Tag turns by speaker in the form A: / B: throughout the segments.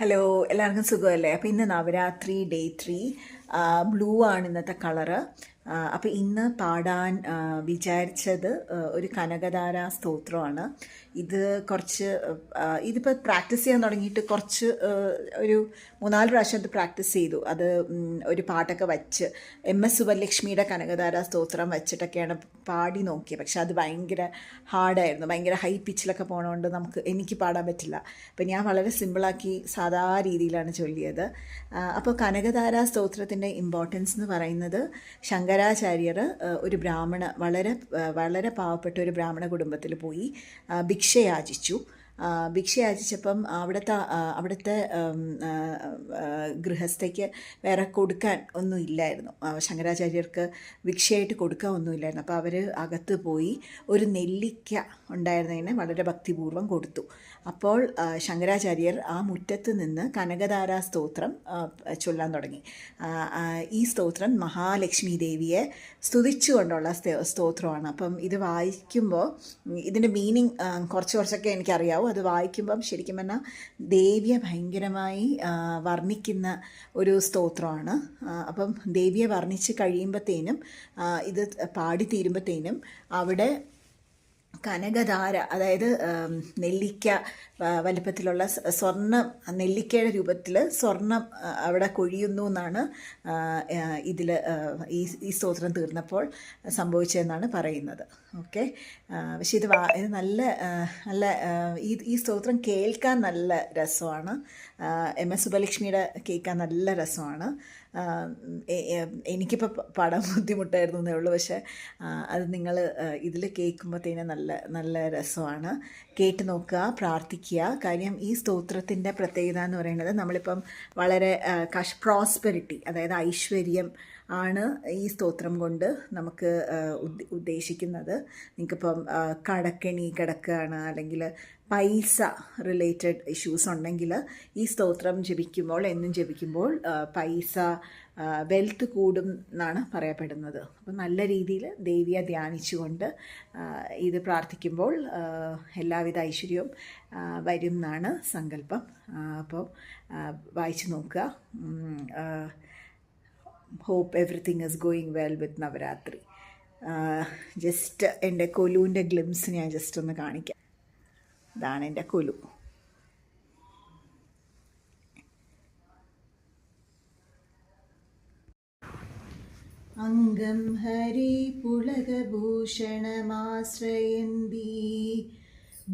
A: Hello എല്ലാവർക്കും സുഖമല്ലേ? അപ്പോൾ ഇന്ന് നവരാത്രി ഡേ ത്രീ ബ്ലൂ ആണ് ഇന്നത്തെ കളറ് അപ്പോൾ ഇന്ന് പാടാൻ വിചാരിച്ചത് ഒരു കനകധാര സ്തോത്രമാണ്. ഇത് കുറച്ച് ഇതിപ്പോൾ പ്രാക്ടീസ് ചെയ്യാൻ തുടങ്ങിയിട്ട് കുറച്ച് ഒരു മൂന്നാൽ പ്രാവശ്യം അത് പ്രാക്ടീസ് ചെയ്തു. അത് ഒരു പാട്ടൊക്കെ വച്ച് എം എസ് സുബലക്ഷ്മിയുടെ കനകധാര സ്തോത്രം വെച്ചിട്ടൊക്കെയാണ് പാടി നോക്കിയത്. പക്ഷെ അത് ഭയങ്കര ഹാർഡായിരുന്നു. ഭയങ്കര ഹൈ പിച്ചിലൊക്കെ പോണതുകൊണ്ട് നമുക്ക് എനിക്ക് പാടാൻ പറ്റില്ല. അപ്പം ഞാൻ വളരെ സിമ്പിളാക്കി സാധാ രീതിയിലാണ് ചൊല്ലിയത്. അപ്പോൾ കനകധാര സ്തോത്രത്തിന്റെ ഇമ്പോർട്ടൻസ് എന്ന് പറയുന്നത് ശങ്കരാചാര്യർ ഒരു ബ്രാഹ്മണ വളരെ വളരെ പാവപ്പെട്ട ഒരു ബ്രാഹ്മണ കുടുംബത്തിൽ പോയി ആ, ഭിക്ഷ യാചിച്ചപ്പം അവിടുത്തെ അവിടുത്തെ ഗൃഹസ്ഥയ്ക്ക് വേറെ കൊടുക്കാൻ ഒന്നും ഇല്ലായിരുന്നു. ശങ്കരാചാര്യർക്ക് ഭിക്ഷയായിട്ട് കൊടുക്കാൻ ഒന്നുമില്ലായിരുന്നു അപ്പോൾ അവർ അകത്ത് പോയി ഒരു നെല്ലിക്ക ഉണ്ടായിരുന്നതിനെ വളരെ ഭക്തിപൂർവം കൊടുത്തു. അപ്പോൾ ശങ്കരാചാര്യർ ആ മുറ്റത്ത് നിന്ന് കനകധാര സ്തോത്രം ചൊല്ലാൻ തുടങ്ങി. ഈ സ്തോത്രം മഹാലക്ഷ്മി ദേവിയെ സ്തുതിച്ചുകൊണ്ടുള്ള സ്ത- സ്തോത്രമാണ്. അപ്പം ഇത് വായിക്കുമ്പോൾ ഇതിന്റെ മീനിങ് കുറച്ച് കുറച്ചൊക്കെ എനിക്കറിയാവും. അത് വായിക്കുമ്പം ശരിക്കും പറഞ്ഞാൽ ദേവിയെ ഭയങ്കരമായി വർണിക്കുന്ന ഒരു സ്തോത്രമാണ്. അപ്പം ദേവിയെ വർണിച്ച് കഴിയുമ്പോഴത്തേനും ഇത് പാടി തീരുമ്പോഴത്തേനും അവിടെ കനകധാര അതായത് നെല്ലിക്ക വലിപ്പത്തിലുള്ള സ്വർണം നെല്ലിക്കയുടെ രൂപത്തിൽ സ്വർണം അവിടെ കൊഴിയുന്നു എന്നാണ് ഇതിൽ ഈ ഈ സ്തോത്രം തീർന്നപ്പോൾ സംഭവിച്ചതെന്നാണ് പറയുന്നത്. ഓക്കെ? പക്ഷെ ഇത് ഇത് നല്ല നല്ല ഈ ഈ സ്തോത്രം കേൾക്കാൻ നല്ല രസമാണ്. എം എസ് സുബലക്ഷ്മിയുടെ കേൾക്കാൻ നല്ല രസമാണ്. എനിക്കിപ്പോൾ പാടാൻ ബുദ്ധിമുട്ടായിരുന്നു എന്നേ ഉള്ളൂ. പക്ഷേ അത് നിങ്ങൾ ഇതിൽ കേൾക്കുമ്പോഴത്തേനും നല്ല നല്ല രസമാണ്. കേട്ട് നോക്കുക പ്രാർത്ഥിക്കുക. കാര്യം ഈ സ്തോത്രത്തിന്റെ പ്രത്യേകത എന്ന് പറയുന്നത് നമ്മളിപ്പം വളരെ കഷ് പ്രോസ്പെരിറ്റി അതായത് ഐശ്വര്യം ആണ് ഈ സ്തോത്രം കൊണ്ട് നമുക്ക് ഉദ്ദേശിക്കുന്നത്. നിങ്ങൾക്കിപ്പം കടക്കെണി കിടക്കുകയാണ് അല്ലെങ്കിൽ പൈസ റിലേറ്റഡ് ഇഷ്യൂസ് ഉണ്ടെങ്കിൽ ഈ സ്തോത്രം ജപിക്കുമ്പോൾ എന്നും ജപിക്കുമ്പോൾ പൈസ വെൽത്ത് കൂടും എന്നാണ് പറയപ്പെടുന്നത്. അപ്പം നല്ല രീതിയിൽ ദേവിയെ ധ്യാനിച്ചുകൊണ്ട് ഇത് പ്രാർത്ഥിക്കുമ്പോൾ എല്ലാവിധ ഐശ്വര്യവും വരും എന്നാണ് സങ്കല്പം. അപ്പോൾ വായിച്ചു നോക്കുക. Hope everything is going well with Navaratri just എന്റെ കൊലുവിന്റെ ഗ്ലിംസ് ഞാൻ ജസ്റ്റ് ഒന്ന് കാണിക്കാം. ഇതാണ് എന്റെ കൊലു. അംഗം ഹരി പുളകഭൂഷണമാശ്രയന്തി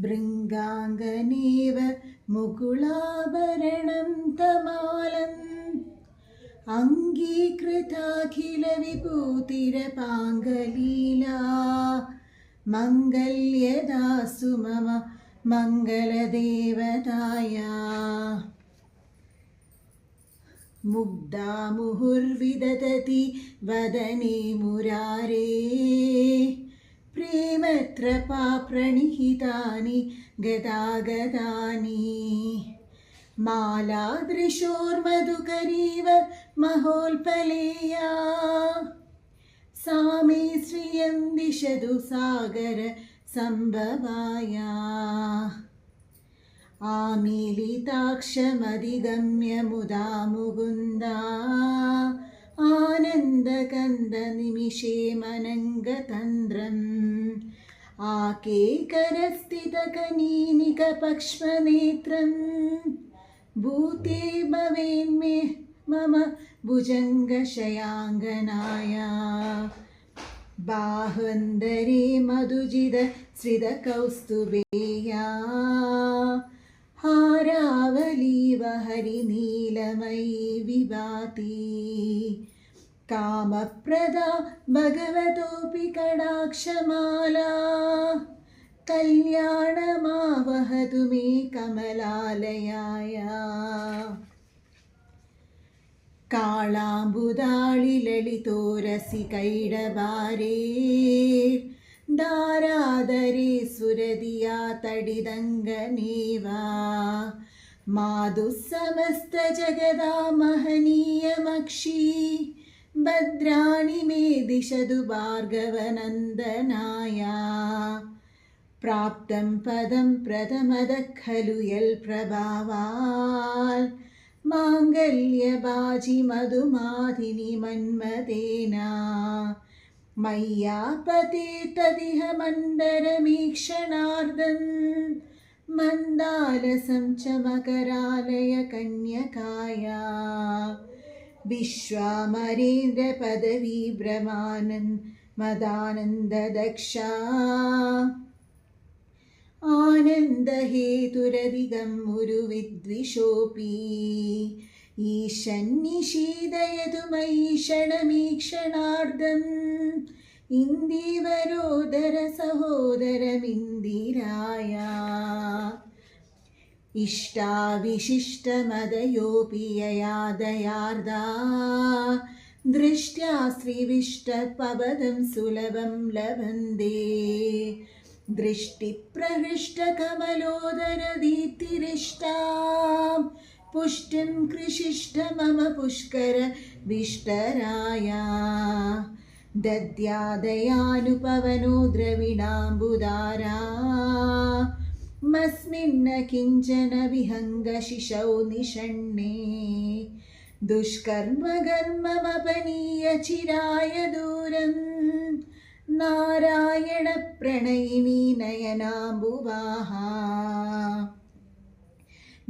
A: ഭൃംഗാംഗനേവ മുകുളാഭരണം തമാലം अङ्गीकृताखिलविभूतिरपाङ्गलीला मङ्गल्यदासु मम मङ्गलदेवताया मुग्धा मुहुर्विदधति वदने मुरारे प्रेमत्रपा प्रणिहितानि गदागदानि मालादृशोर्मधुकरीव महोल्पलेया सा मे श्रियं दिशतु सागर सम्भवाया आमीलिताक्षमधिगम्य मुदा मुकुन्दा आनन्दकन्दनिमिषे मनङ्गतन्द्रम् आकेकरस्थितकनीनिकपक्ष्मनेत्रम् भूते भवेन्मे मम भुजङ्गशयाङ्गनाया बाहन्दरे मधुजिद श्रितकौस्तुभेया हारावलीव हरिनीलमयी विभाति कामप्रदा भगवतोऽपि कडाक्षमाला കല്യാണമാവഹതു മേ കമലാലയായ. കാളാമ്പുതാളിലളിതോരസി കൈടബാരേ ധാരാധരേ സുരതിയാ തടിതംഗനേവ മാതുസമസ്ത ജഗദാ മഹനീയമക്ഷി ഭദ്രാണി മേ ദിശതു ഭാർഗവനന്ദനായ प्राप्तं पदं प्रदमदः खलु मन्मदेना मय्यापते तदिह मन्दरमीक्षणार्दन्। मन्दालसं च मकरालयकन्यकाया। विश्वामरेन्द्रपदवीभ्रमानन् मदानन्ददक्षा। आनन्दहेतुरधिगम् उरुविद्विषोऽपि ईशन्निषीदयतु मयि क्षणमीक्षणार्धम् इन्दीवरोदर सहोदरमिन्दिराया इष्टाविशिष्टमदयोऽपि यया दयार्दा दृष्ट्या श्रीविष्टपवदं सुलभं लभन्ते दृष्टिप्रहृष्टकमलोदरदीप्तिरिष्टा पुष्टिं कृशिष्ट मम पुष्कर विष्टराया दद्यादयानुपवनो द्रविणाम्बुदारा मस्मिन्न किञ्चन विहङ्गशिशौ निषण्णे दुष्कर्मकर्ममपनीय चिराय दूरम् नारायणप्रणयिनी नयनाम्बुवाहा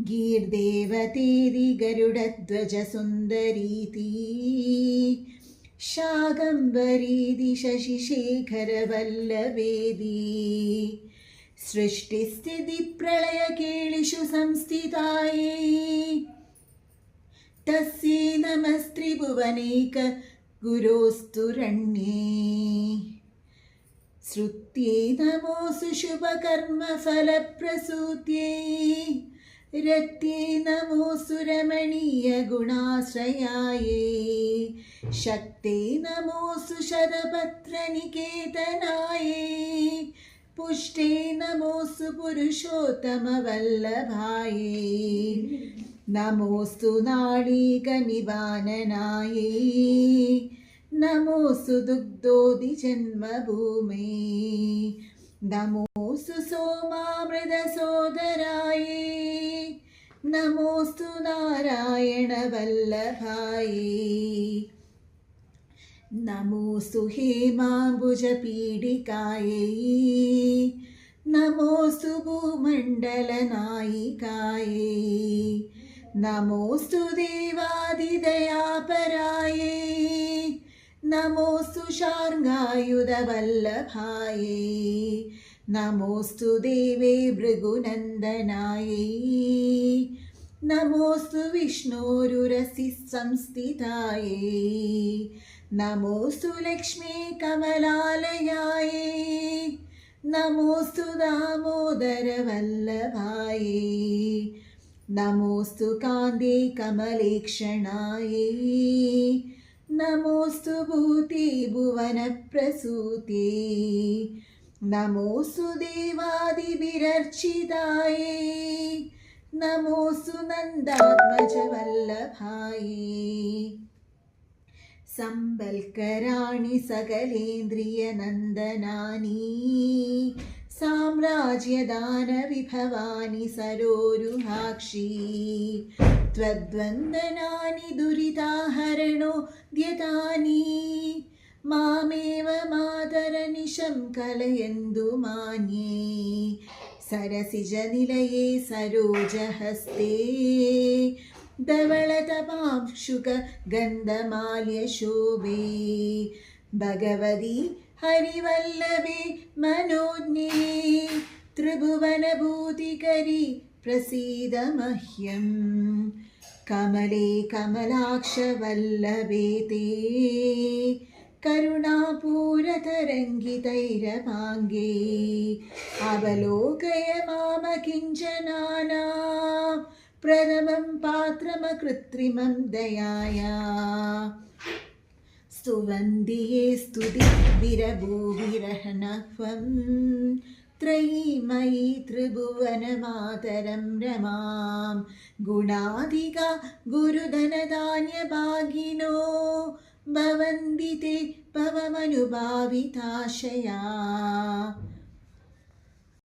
A: गीर्देवतेरि गरुडध्वजसुन्दरीति शाकम्बरीति शशिशेखरवल्लभेदी सृष्टिस्थितिप्रलयकेलिषु संस्थितायै तस्यै ശ്രുത്യേ നമോസു ശുഭകർമ്മഫലപ്രസൂത്യേ. രത്യേ നമോസു രമണീയ ഗുണാശ്രയായേ ശക്തേ നമോസു ശരപത്രനികേതനായേ പുഷ്ടേ നമോസ്തു പുരുഷോത്തമവല്ലഭായേ. നമോസ്തു നാളീകനിവാനനായേ നമോസു ദുഗ്ധോതി ജന്മഭൂമേ. നമോസു സോമാമൃത സോദരായേ. നമോസ്തു നാരായണ വല്ലഭായേ. നമോസ്തു ഹേമാംബുജ പീഡികായേ. നമോസ്തു ഭൂമണ്ഡലനായികായേ നമോസ്തു ദേവാദിദയാപരായേ. നമോസ്തു ശാർഗായുധവല്ലഭായേ നമോസ്തു ദേവേ ഭൃഗുനന്ദനായേ നമോസ്തു വിഷ്ണോരുരസി സംസ്ഥിതായേ നമോസ്തു ലക്ഷ്മീ കമലാലയായേ നമോസ്തു ദാമോദരവല്ലഭായേ നമോസ്തു കാന്തി കമലേക്ഷണായേ നമോസ്തു ഭൂതി ഭുവനപ്രസൂതി. നമോസ്തു ദേവാദിവിരർച്ചിതായേ. നമോസ്തു നന്ദാത്മജവല്ലഭായേ. സമ്പൽക്കരാണി സകലേന്ദ്രിയ നന്ദനാനീ साम्राज्यदानविभवानि सरोरुहाक्षी त्वद्वन्दनानि दुरिताहरणो द्यतानि मामेव मातरनिशं कलयन्तु मान्ये सरसिजनिलये सरोजहस्ते धवळतपांशुक गन्धमाल्यशोभे भगवती ഹരിവല്ലഭി മനോജ്ഞി ത്രിഭുവനഭൂതികരി പ്രസീതമഹ്യം. കമലേ കമലാക്ഷവല്ലഭേ തേ. കരുണാപൂരതരംഗിതൈരമാങ്കേ അവലോകയ മാമകിഞ്ചനാന. പ്രഥമം പാത്രമകൃത്രിമം ദയാ സ്തുവന്തിയേ സ്തുതി വിരഭോ വിരഹനഫം ത്രയീമയി ത്രിഭുവനമാതരം രമാം ഗുണാധിക ഗുരുധനധാന്യഭാഗിനോ ഭവന്തി തേ ഭവമനുഭാവിതാശയാ